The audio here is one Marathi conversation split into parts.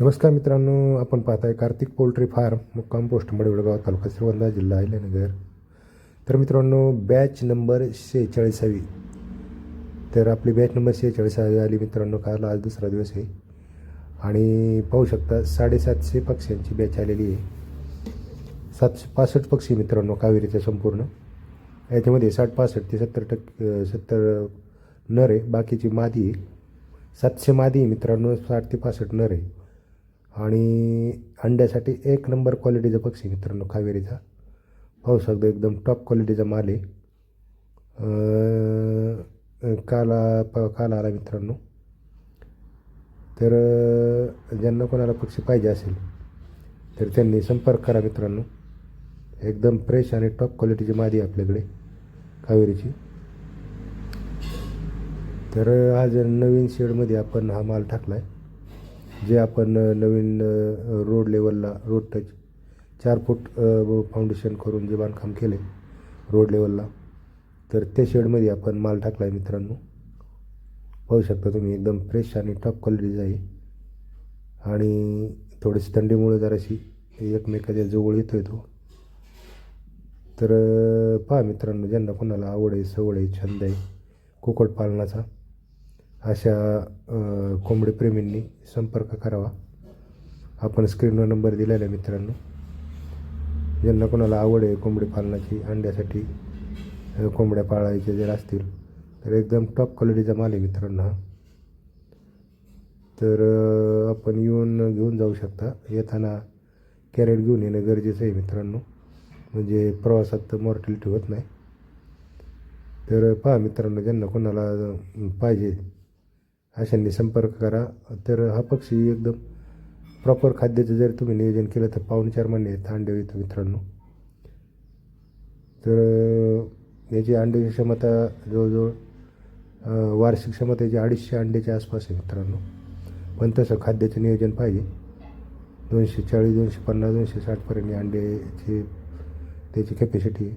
नमस्कार मित्रांनो आपण पाहताय कार्तिक पोल्ट्री फार्म मुक्काम पोस्ट मडवळगाव तालुका श्रीवंदा जिल्हा अहिल्यानगर. तर मित्रांनो बॅच नंबर शेहेचाळीसावी. तर आपली बॅच नंबर शेहेचाळीसावी आली मित्रांनो काल आज दुसरा दिवस आहे. आणि पाहू शकता साडेसातशे पक्ष्यांची बॅच आलेली आहे. सातशे पासष्ट पक्षी मित्रांनो कावेरीच्या संपूर्ण. याच्यामध्ये साठ पासष्ट ते सत्तर टक्के सत्तर नर आहे. बाकीची मादी आहे. सातशे मादी मित्रांनो साठ ते पासष्ट नर आहे. आणि अंड्यासाठी एक नंबर क्वालिटीचा पक्षी मित्रांनो कावेरीचा. पाहू शकतो एकदम टॉप क्वालिटीचा माल आहे. काला प काला आला मित्रांनो. तर ज्यांना कोणाला पक्षी पाहिजे असेल तर त्यांनी संपर्क करा मित्रांनो. एकदम फ्रेश आणि टॉप क्वालिटीची मादी आहे आपल्याकडे कावेरीची. तर आज नवीन शेडमध्ये आपण हा माल टाकला आहे जे आपण नवीन रोड लेवलला रोड टच चार फूट फाउंडेशन करून जे बांधकाम केले रोड लेवलला तर त्या शेडमध्ये आपण माल टाकला आहे मित्रांनो. पाहू शकता तुम्ही एकदम फ्रेश आणि टॉप क्वालिटीचा आहे. आणि थोडीशी थंडीमुळे जराशी एकमेकाच्या जवळ येतो आहे तो. तर पहा मित्रांनो ज्यांना कोणाला आवड आहे सवड आहे छंद आहे कुक्कुटपालनाचा अशा कोंबडीप्रेमींनी संपर्क करावा. आपण स्क्रीनवर नंबर दिलेला आहे मित्रांनो. ज्यांना कोणाला आवड आहे कोंबडी पालनाची अंड्यासाठी कोंबड्या पाळायच्या जर असतील तर एकदम टॉप क्वालिटीचा माल आहे मित्रांनो हा. तर आपण येऊन घेऊन जाऊ शकता. येताना कॅरेट घेऊन येणं गरजेचं आहे मित्रांनो. म्हणजे प्रवासात मॉर्टिलिटी होत नाही. तर पहा मित्रांनो ज्यांना कोणाला पाहिजे अशांनी संपर्क करा. तर हा पक्षी एकदम प्रॉपर खाद्याचं जर तुम्ही नियोजन केलं तर पावणे चार महिने अंडे येतो मित्रांनो. तर याची अंड्याची क्षमता जवळजवळ वार्षिक क्षमता याची अडीचशे अंड्याच्या आसपास आहे मित्रांनो. पण तसं खाद्याचं नियोजन पाहिजे. दोनशे चाळीस दोनशे पन्नास दोनशे साठपर्यंत अंड्याची त्याची कॅपॅसिटी आहे.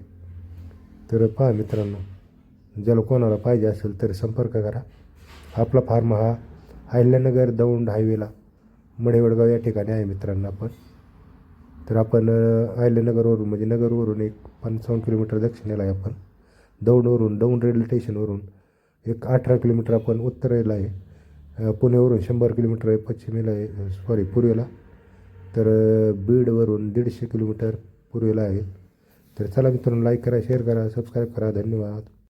तर पहा मित्रांनो ज्याला कोणाला पाहिजे असेल तर संपर्क करा. आपला फार्म हा अहिल्यानगर दौंड हायवेला मडेवडगाव या ठिकाणी आहे मित्रांनो आपण. तर आपण अहिल्यानगरवरून म्हणजे नगरवरून एक पंचावन्न किलोमीटर दक्षिणेला आहे आपण. दौंडवरून दौंड रेल्वे स्टेशनवरून एक अठरा किलोमीटर आपण उत्तरेला आहे. पुणेवरून शंभर किलोमीटर आहे पश्चिमेला आहे सॉरी पूर्वेला. तर बीडवरून दीडशे किलोमीटर पूर्वेला आहे. तर चला मित्रांनो लाईक करा शेअर करा सबस्क्राईब करा. धन्यवाद.